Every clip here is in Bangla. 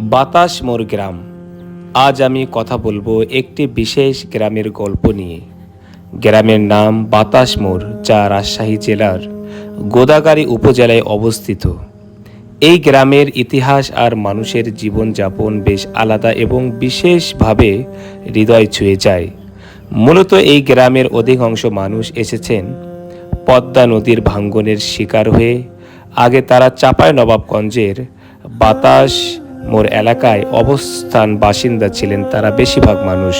বাতাস মোর গ্রাম। আজ আমি কথা বলব একটি বিশেষ গ্রামের গল্প নিয়ে। গ্রামের নাম বাতাস মোর, যা রাজশাহী জেলার গোদাগাড়ি উপজেলায় অবস্থিত। এই গ্রামের ইতিহাস আর মানুষের জীবনযাপন বেশ আলাদা এবং বিশেষভাবে হৃদয় ছুঁয়ে যায়। মূলত এই গ্রামের অধিকাংশ মানুষ এসেছেন পদ্মা নদীর ভাঙ্গনের শিকার হয়ে। আগে তারা চাপাই নবাবগঞ্জের বাতাস মোর এলাকায় অবস্থান বাসিন্দা ছিলেন তারা বেশিরভাগ মানুষ।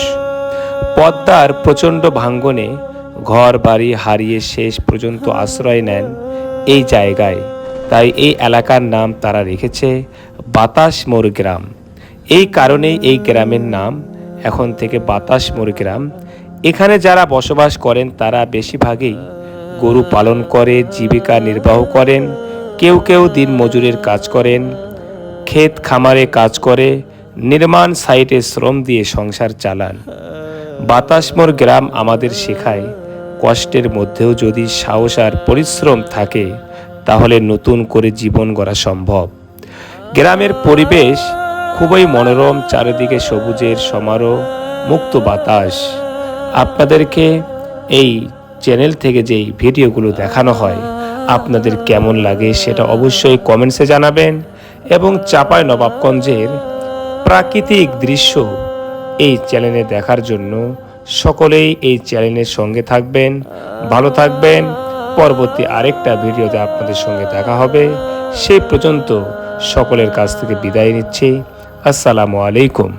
পদ্মার প্রচণ্ড ভাঙ্গনে ঘর বাড়ি হারিয়ে শেষ পর্যন্ত আশ্রয় নেন এই জায়গায়। তাই এই এলাকার নাম তারা রেখেছে বাতাস মোর গ্রাম। এই কারণেই এই গ্রামের নাম এখন থেকে বাতাস মোর গ্রাম। এখানে যারা বসবাস করেন তারা বেশিরভাগই গরু পালন করে, জীবিকা নির্বাহ করেন, কেউ কেউ দিন মজুরের কাজ করেন ক্ষেত খামারে কাজ করে, নির্মাণ সাইটে শ্রম দিয়ে সংসার চালান। বাতাসমোর গ্রাম আমাদের শেখায়, কষ্টের মধ্যেও যদি সাহস আর পরিশ্রম থাকে, তাহলে নতুন করে জীবন গড়া সম্ভব। গ্রামের পরিবেশ খুবই মনোরম, চারিদিকে সবুজের সমারোহ, মুক্ত বাতাস। আপনাদেরকে এই চ্যানেল থেকে যেই ভিডিওগুলো দেখানো হয়, আপনাদের কেমন লাগে সেটা অবশ্যই কমেন্টসে জানাবেন। এবং চাপাই নবাবগঞ্জের প্রাকৃতিক দৃশ্য এই চ্যানেলে দেখার জন্য সকলেই এই চ্যানেলের সঙ্গে থাকবেন, ভালো থাকবেন। পরবর্তী আরেকটা ভিডিওতে আপনাদের সঙ্গে দেখা হবে। সেই পর্যন্ত সকলের কাছ থেকে বিদায় নিচ্ছি। আসসালামু আলাইকুম।